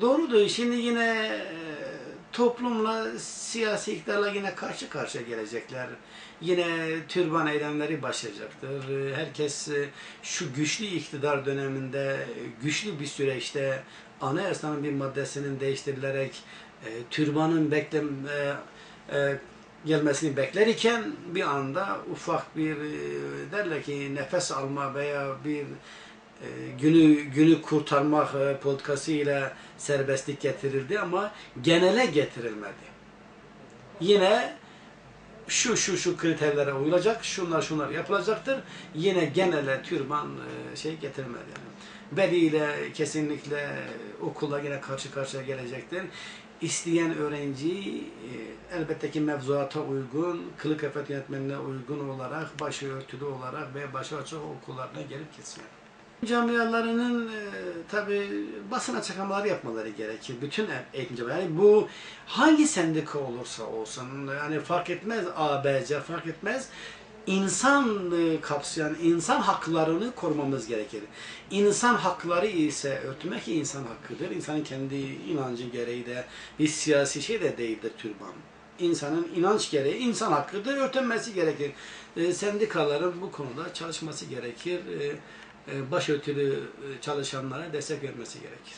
Doğrudur. Şimdi yine e, toplumla, siyasi iktidarla yine karşı karşıya gelecekler. Yine türban eylemleri başlayacaktır. Herkes e, şu güçlü iktidar döneminde e, güçlü bir süreçte anayasanın bir maddesinin değiştirilerek türbanın beklem e, e, gelmesini bekler iken bir anda ufak bir derler ki nefes alma veya bir günü günü kurtarmak e, politikasıyla serbestlik getirildi ama genele getirilmedi. Yine şu şu şu kriterlere uyulacak, şunlar şunlar yapılacaktır. Yine genele türban e, şey getirilmedi. Yani. Veliyle kesinlikle okulla yine karşı karşıya gelecektir. İsteyen öğrenci e, elbette ki mevzuata uygun, kılık kıyafet yönetmenine uygun olarak, başı örtülü olarak ve başı açık okullarına gelip gitsin. Camialarının e, tabi basın açıklamaları yapmaları gerekir. Bütün eğitim camiaları. Yani bu hangi sendika olursa olsun, yani fark etmez ABC, fark etmez insan e, kapsayan insan haklarını korumamız gerekir. İnsan hakları ise örtmek insan hakkıdır. İnsanın kendi inancı gereği de bir siyasi şey de değildir türban. İnsanın inanç gereği insan hakkıdır, örtünmesi gerekir. E, sendikaların bu konuda çalışması gerekir. E, e, başörtülü e, çalışanlara destek vermesi gerekir.